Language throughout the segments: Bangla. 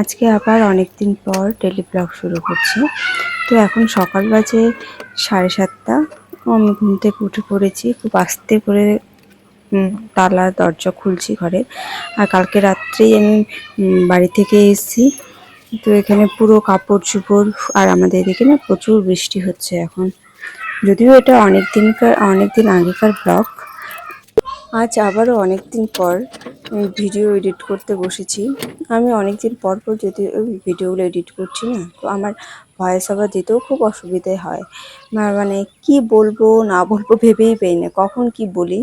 আজকে আবার অনেক দিন পর ডেলি ব্লগ শুরু করছি। তো এখন সকাল বাজে সাড়ে সাতটা। আমি ঘুম থেকে উঠে পড়েছি, খুব আস্তে করে তালা, দরজা খুলছি ঘরে। আর কালকে রাত্রেই আমি বাড়ি থেকে এসেছি। তো এখানে পুরো কাপড় চোপড় আর আমাদের এদিকে না প্রচুর বৃষ্টি হচ্ছে এখন। যদিও এটা অনেক দিনকার অনেক দিন আগেকার ব্লগ। আজ আবারও অনেক দিন পর ভিডিও এডিট করতে বসেছি। আমি অনেক দিন পর পর যদি ভিডিওগুলো এডিট করছি না, তো আমার ভয়েস ওভার দিতেও খুব অসুবিধে হয়। মানে কি বলব, না বলব ভেবেই পাই না, কখন কি বলি?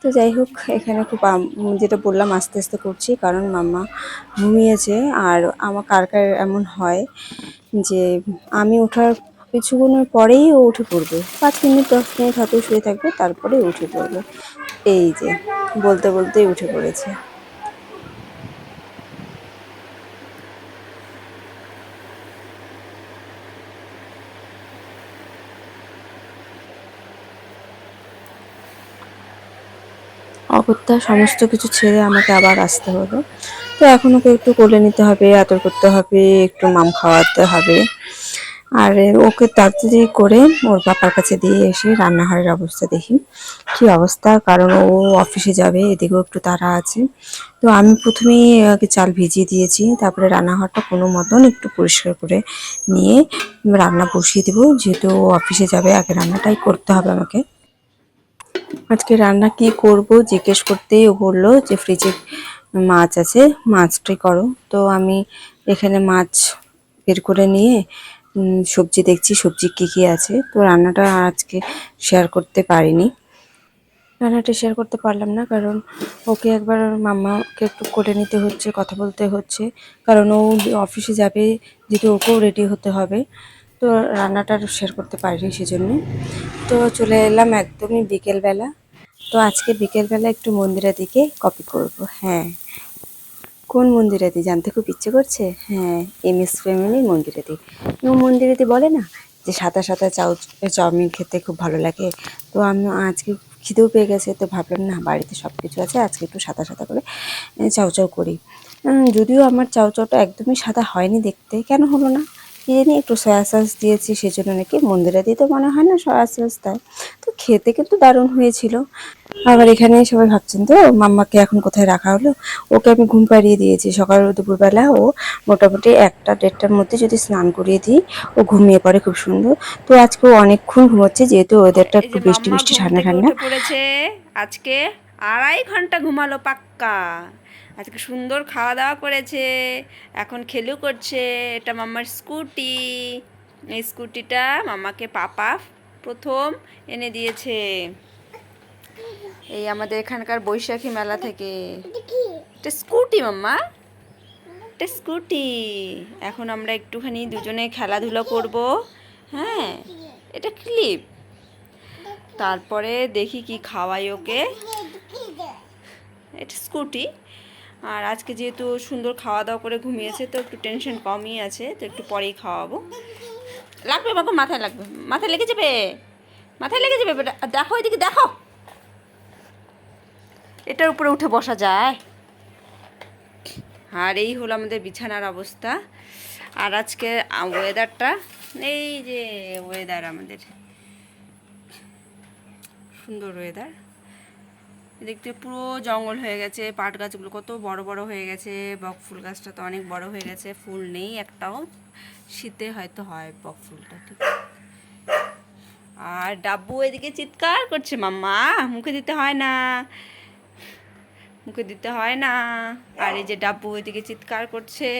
তো যাই হোক, এখানে খুব যেটা বললাম আস্তে আস্তে করছি, কারণ মাম্মা ঘুমিয়েছে, আর আমার কার কার এমন হয় যে আমি ওঠার কিছুক্ষণের পরেই ও উঠে পড়বে। পাঁচ মিনিট, দশ মিনিট হয়তো শুয়ে থাকবে, তারপরে উঠে পড়বে। এই যে, বলতে বলতেই উঠে পড়েছে। অগত্যা সমস্ত কিছু ছেড়ে আমাকে আবার আসতে হবে। তো এখন ওকে একটু কোলে নিতে হবে, আদর করতে হবে, একটু মাম খাওয়াতে হবে। আর ওকে তাড়াতাড়ি করে ওর বাবার কাছে দিয়ে এসে রান্নাঘরের অবস্থা দেখি। কি অবস্থা? কারণ ও অফিসে যাবে, এদিকেও একটু তাড়া আছে। তো আমি প্রথমেই চাল ভিজিয়ে দিয়েছি, তারপরে রান্নাঘরটা কোনো মতন একটু পরিষ্কার করে নিয়ে রান্না বসিয়ে দেবো। যেহেতু ও অফিসে যাবে, আগে রান্নাটাই করতে হবে আমাকে। আজকে রান্না কি করব জিজ্ঞেস করতেই ও বলল যে ফ্রিজে মাছ আছে, মাছটাই করো। তো আমি এখানে মাছ বের করে নিয়ে সবজি দেখছি, সবজি কি কি আছে? তো রান্নাটা আজকে শেয়ার করতে পারিনি। রান্নাটা শেয়ার করতে পারলাম না, কারণ ওকে একবার মাম্মাকে একটু করে নিতে হচ্ছে, কথা বলতে হচ্ছে। কারণ ও অফিসে যাবে, যেহেতু ওকেও রেডি হতে হবে। তো রান্নাটা শেয়ার করতে পারিনি সেজন্য। তো চলে এলাম একদমই বিকেলবেলা। তো আজকে বিকেলবেলা একটু মন্দিরের দিকে কপি করব হ্যাঁ। কোন মন্দিরেদি জানতে খুব ইচ্ছে করছে? হ্যাঁ এম এস ফ্যামিলি মন্দিরেদি ও মন্দিরেদি বলে না যে সাদা সাদা চাউ, চাউমিন খেতে খুব ভালো লাগে। তো আমি আজকে খিদেও পেয়ে গেছে, তো ভাবলাম না বাড়িতে সব কিছু আছে, আজকে একটু সাদা সাদা করে চাউ চাউ করি। যদিও আমার চাউ চাউটা একদমই সাদা হয়নি দেখতে, কেন হলো না? কি জানি একটু সয়া সস দিয়েছি, সেজন্য নাকি মন্দিরে দিতে মনে হয় না সয়া সস দেয় তো খেতে কিন্তু দারুণ হয়েছিল। আবার এখানে সবাই ভাবছেন তো মাম্মাকে এখন কোথায় রাখা হলো? ওকে আমি ঘুম পাড়িয়ে দিয়েছি। সকাল দুপুরবেলা ও মোটামুটি একটা দেড়টার মধ্যে যদি স্নান করিয়ে দিই ও ঘুমিয়ে পড়ে খুব সুন্দর। তো আজকে ও অনেকক্ষণ ঘুমোচ্ছে যেহেতু ওদেরটা একটু বৃষ্টি বৃষ্টি ঠান্ডা ঠান্ডা। পড়েছে। আজকে আড়াই ঘণ্টা ঘুমালো পাক্কা। আজকে সুন্দর খাওয়া দাওয়া করেছে। এখন খেলু করছে। এটা মাম্মার স্কুটি। এই স্কুটিটা মাম্মাকে পাপা প্রথম এনে দিয়েছে। এই আমাদের এখানকার বৈশাখী মেলা থেকে। এটা স্কুটি মাম্মা। এটা স্কুটি। এখন আমরা একটুখানি দুজনে খেলাধুলা করব। হ্যাঁ এটা ক্লিপ। তারপরে দেখি কি খাওয়াই ওকে। এটা স্কুটি। আর আজকে যেহেতু সুন্দর খাওয়া দাওয়া করে ঘুমিয়েছে তো একটু টেনশন কমই আছে তো একটু পরেই খাওয়াবো। লাগবে বাবা মাথায় লাগবে। মাথায় লেগে যাবে। মাথায় লেগে যাবে। দেখো এদিকে দেখো। এটার উপরে উঠে বসা যায়। আর এই হলো আমাদের বিছানার অবস্থা। আর আজকে ওয়েদারটা এই যে ওয়েদার আমাদের। সুন্দর ওয়েদার দেখতে পুরো জঙ্গল হয়ে গেছে, পাট গাছগুলো কত বড় বড় হয়ে গেছে, বক ফুল গাছটা তো অনেক বড় হয়ে গেছে, ফুল নেই একটাও। শীতে হয়তো হয় বক ফুলটা, ঠিক। আর ডাব্বু এদিকে চিৎকার করছে, মাম্মা, মুখে দিতে হয় না। মুখে দিতে হয় না। আর এই যে ডাব্বু ওইদিকে চিৎকার করছে।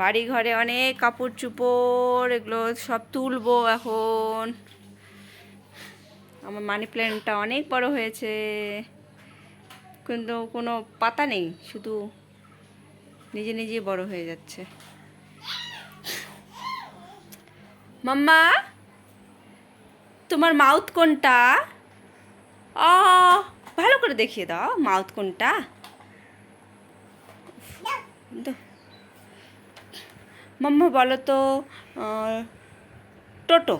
বাড়ি ঘরে অনেক কাপড় চুপড় এগুলো সব তুলবো এখন। আমার মানি প্ল্যান্টটা অনেক বড় হয়েছে। কিন্তু কোনো পাতা নেই, শুধু নিজে নিজেই বড় হয়ে যাচ্ছে। মাম্মা, তোমার মাউথ কোনটা? অ ভালো করে দেখিয়ে দাও, মাউথ কোনটা। মাম্মা বলো তো টোটো।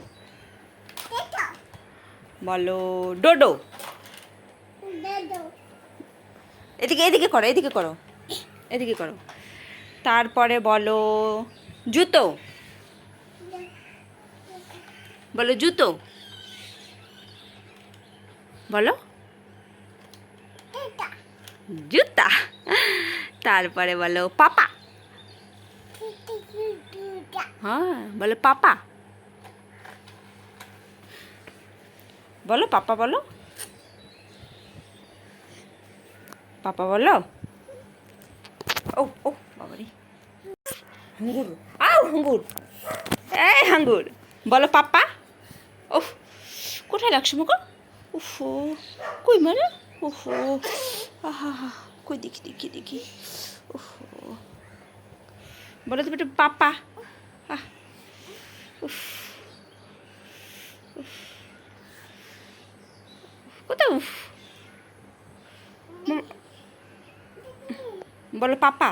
বলো, ডোডো। এদিকে এদিকে করো এদিকে করো। এদিকে করো। তারপরে বলো, জুতো। বলো জুতো। বলো। জুতা। তারপরে বলো পাপা। হ্যাঁ বলো পাপা। বলো পাপা বলো। পাপা বলো। ও ও, বাবারি। হাঙ্গুর আও হাঙ্গুর এই হাঙ্গুর বলো পাপা। ওহ কোথায় লাগছে মুখো উফো, কই মানে উফো আহা হা কই দেখি দেখি দেখি উফো বলো তুমি একটু পাপা আহ উফ উফ। কোথায় উফ মামা- বলো পাপা